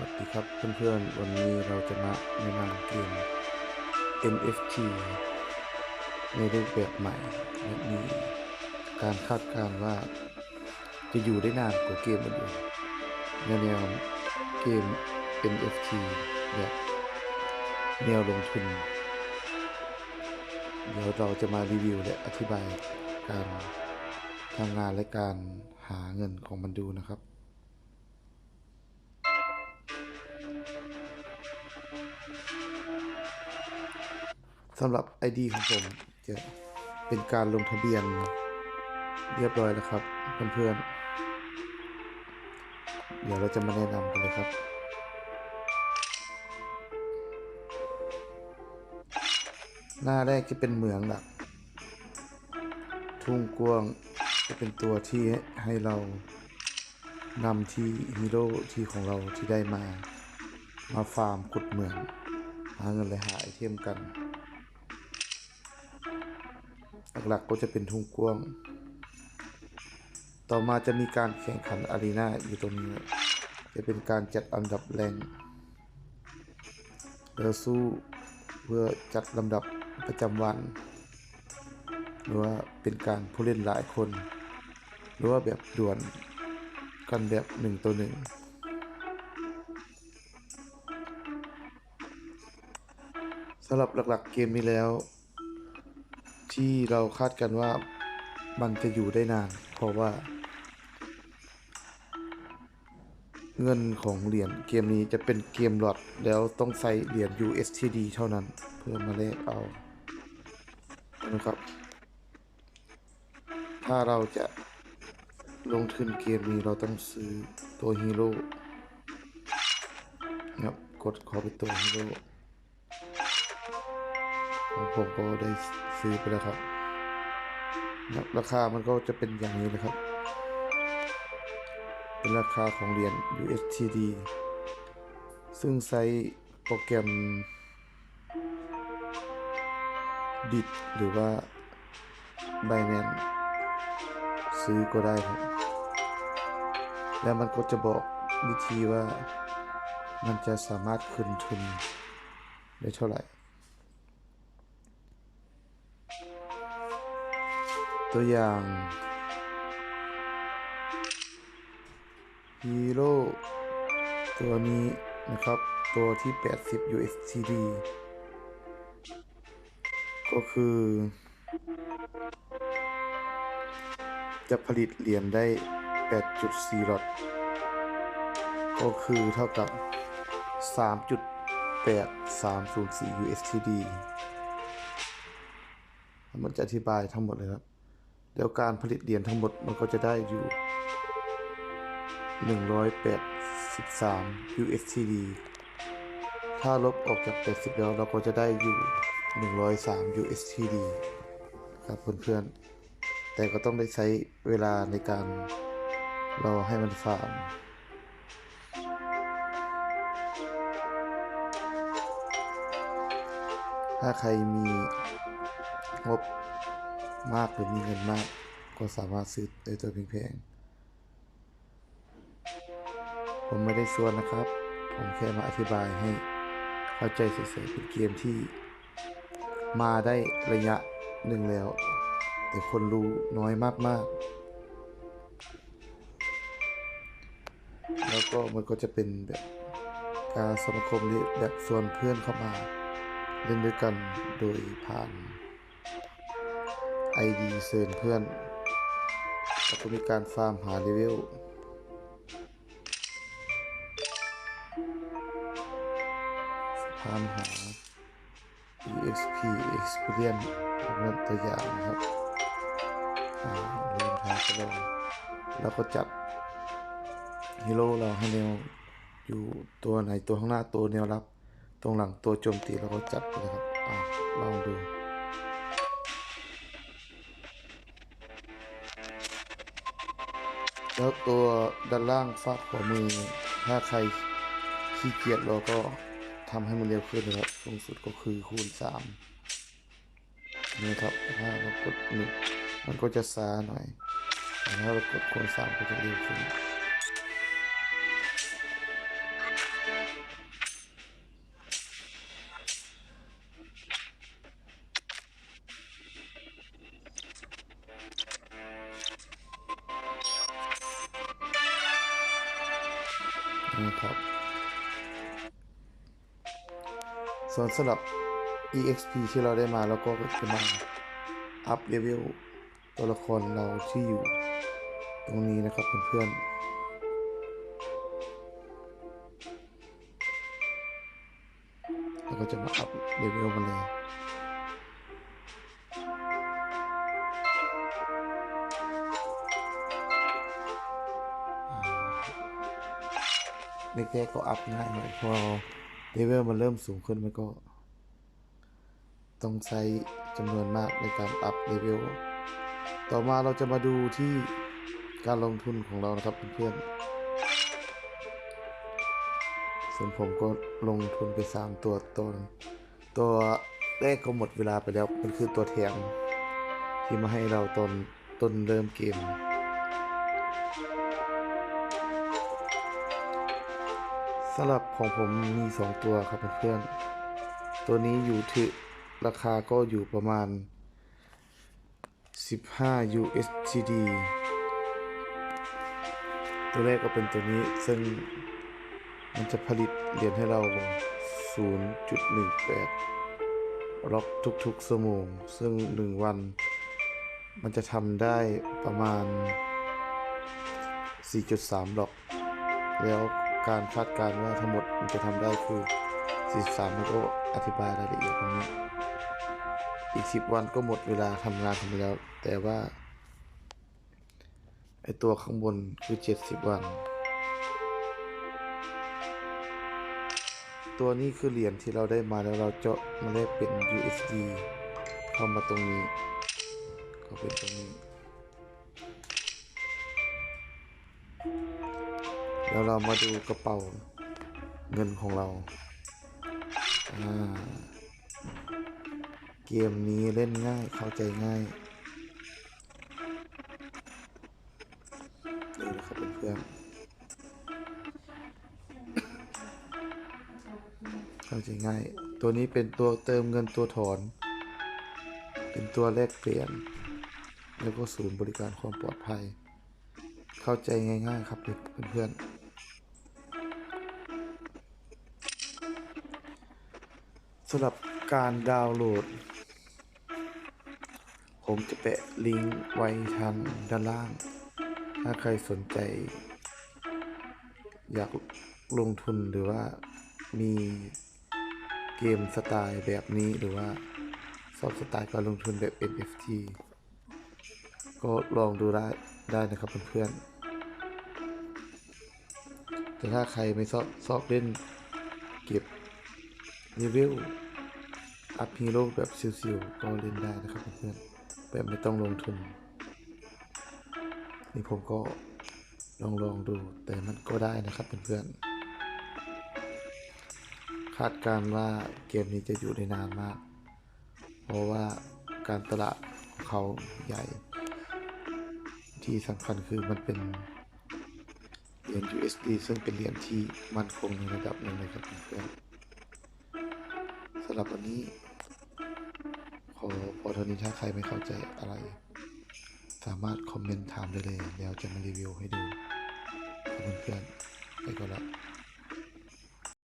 วัสดีครับเพื่อนๆ วันนี้เราจะมาแนะนำเกม NFT ในรูปแบบใหม่และมีการคาดการณ์ว่าจะอยู่ได้นานกว่าเกมอื่นๆในแนวเกม NFT แบบแนวลงทุน เดี๋ยวเราจะมารีวิวและอธิบายการทำงานและการหาเงินของมันดูนะครับ สำหรับ ID ของผมจะเป็นการลงทะเบียนเรียบร้อยแล้วครับเพื่อนๆ เดี๋ยวเราจะมาแนะนำกันเลยครับ หน้าแรกจะเป็นเหมืองหลักทุ่งกวางจะเป็นตัวที่ให้เรานำที่ฮีโร่ที่ของเราที่ได้มา มาฟาร์มขุดเหมืองหาเงินและหาไอเทมกัน หลักๆก็จะเป็นทุ่งกว้าง ต่อมาจะมีการแข่งขันอารีนาอยู่ตรงนี้ จะเป็นการจัดอันดับแรงเราสู้เพื่อจัดลำดับประจำวัน หรือว่าเป็นการผู้เล่นหลายคน หรือว่าแบบดวลกันแบบหนึ่งต่อหนึ่งสำหรับหลักๆเกมนี้แล้ว ที่เราคาดกันว่ามันจะอยู่ได้นาน เพราะว่า เงินของเหรียญเกมนี้จะเป็นเกมหลอดแล้วต้องใส่เหรียญ USTD เท่านั้น เพื่อมาแลกเอานะครับ ถ้าเราจะลงทุนเกมนี้เราต้องซื้อตัวฮีโร่ครับกดขอเป็นตัวฮีโร่ของผมก็ได้ ซื้อไปแล้วครับ ราคามันก็จะเป็นอย่างนี้นะครับ เป็นราคาของเหรียญ USTD ซึ่งใช้โปรแกรมดิดหรือว่า b i n a n c ซื้อก็ได้ครับ แล้วมันก็จะบอกวิธีว่ามันจะสามารถคืนทุนได้เท่าไหร่ ตัวอย่างฮีโร่ตัวนี้นะครับ ตัวที่ 80 usd ก็คือ จะผลิตเหรียญได้ 8.4หลอดก็คือเท่ากับ 3.8304 usd มันจะอธิบายทั้งหมดเลยครับ เดี๋ยวการผลิตเหรียญทั้งหมดมันก็จะได้อยู่ 183 USD ถ้าลบออกจาก 80 แล้วเราก็จะได้อยู่ 103 USD ครับเพื่อนๆ แต่ก็ต้องได้ใช้เวลาในการรอให้มันฟาร์มถ้าใครมีงบ มากหรือมีเงินมาก ก็สามารถซื้อได้ตัวแพงๆผมไม่ได้ส่วนนะครับ ผมแค่มาอธิบายให้เข้าใจเฉยๆเป็นเกมที่ มาได้ระยะหนึ่งแล้ว แต่คนรู้น้อยมากๆ แล้วก็มันก็จะเป็นแบบการสมาคมแบบส่วนเพื่อนเข้ามา เล่นด้วยกันโดยผ่าน ID เซิร์นเพื่อนแล้วก็มีการฟาร์มหาเลเวลฟาร์มหา EXP Experience เป็นตัวอย่างนะครับเริ่มทางก็ลองแล้วก็จัดฮีโร่เราให้แนวอยู่ตัวไหนตัวข้างหน้าตัวแนวรับ ตรงหลังตัวโจมตีเราก็จัดไปเลยครับอ่าลองดู แล้วตัวด้านล่างฟาดขวามือ ถ้าใครขี้เกียจเราก็ทำให้มันเร็วขึ้นนะครับสูงสุดก็คือคูณสามนี่ครับถ้าเรากดหนึ่งมันก็จะซาหน่อยแต่ถ้าเรากดคูณสามก็จะเร็วขึ้น นะครับ ส่วนสำหรับ EXP ที่เราได้มาแล้วก็จะมาอัพเลเวลตัวละครเราที่อยู่ ตรงนี้นะครับเพื่อนๆแล้วก็จะมาอัพเลเวลมาเลย เล็กๆก็อัพง่ายหน่อยพอเลเวลมันเริ่มสูงขึ้นมันก็ ต้องใช้จำนวนมากในการอัพเลเวลต่อมาเราจะมาดูที่การลงทุนของเรานะครับเพื่อนๆส่วนผมก็ลงทุนไปสามตัวตนตัวแรกก็หมดเวลาไปแล้วมันคือตัวแถมที่มาให้เราตอนต้นเริ่มเกม สำหรับของผมมี 2 ตัวครับเพื่อนๆตัวนี้อยู่ที่ราคาก็อยู่ประมาณ 15 USD ตัวแรกก็เป็นตัวนี้ซึ่งมันจะผลิตเหรียญให้เรา 0.18ล็อกทุกๆชั่วโมง ซึ่ง 1 วัน มันจะทำได้ประมาณ 4.3ล็อก แล้ว การคาดการณ์ว่าทั้งหมดมันจะทำได้คือ 43มันก็อธิบายรายละเอียดตรงนี้ อีก 10 วันก็หมดเวลาทำงานทำไปแล้ว แต่ว่าไอตัวข้างบนคือ 70 วัน ตัวนี้คือเหรียญที่เราได้มาแล้วเราเจาะมาได้เป็น USD เข้ามาตรงนี้ ก็เป็นตรงนี้ แล้วเรามาดูกระเป๋าเงินของเรา เกมนี้เล่นง่ายเข้าใจง่ายนี่นะครับเพื่อนเข้าใจง่าย ตัวนี้เป็นตัวเติมเงินตัวถอน เป็นตัวแลกเปลี่ยน แล้วก็ศูนย์บริการความปลอดภัย เข้าใจง่าย ๆ ครับเพื่อนๆ สำหรับการดาวน์โหลด ผมจะแปะลิงก์ไว้ทางด้านล่าง ถ้าใครสนใจ อยากลงทุนหรือว่ามีเกมสไตล์แบบนี้หรือว่าชอบสไตล์การลงทุนแบบ NFT ก็ลองดูได้ได้นะครับเพื่อนๆแต่ถ้าใครไม่ชอบชอบเล่นเก็บรีวิว อัพฮีโร่แบบซิวๆก็เล่นได้นะครับเพื่อนแบบไม่ต้องลงทุน นี่ผมก็ลองลองดูแต่มันก็ได้นะครับเพื่อนๆคาดการณ์ว่าเกมนี้จะอยู่ได้นานมาก เพราะว่าการตลาดของเขาใหญ่ ที่สำคัญคือมันเป็นเหรียญ USD ซึ่งเป็นเหรียญที่มั่นคงในระดับหนึ่งเลยครับเพื่อนๆ สำหรับวันนี้ ขอพอเท่านี้ถ้าใครไม่เข้าใจอะไร สามารถคอมเมนต์ถามได้เลยเดี๋ยวจะมารีวิวให้ดูขอบคุณเพื่อนไปก่อนละ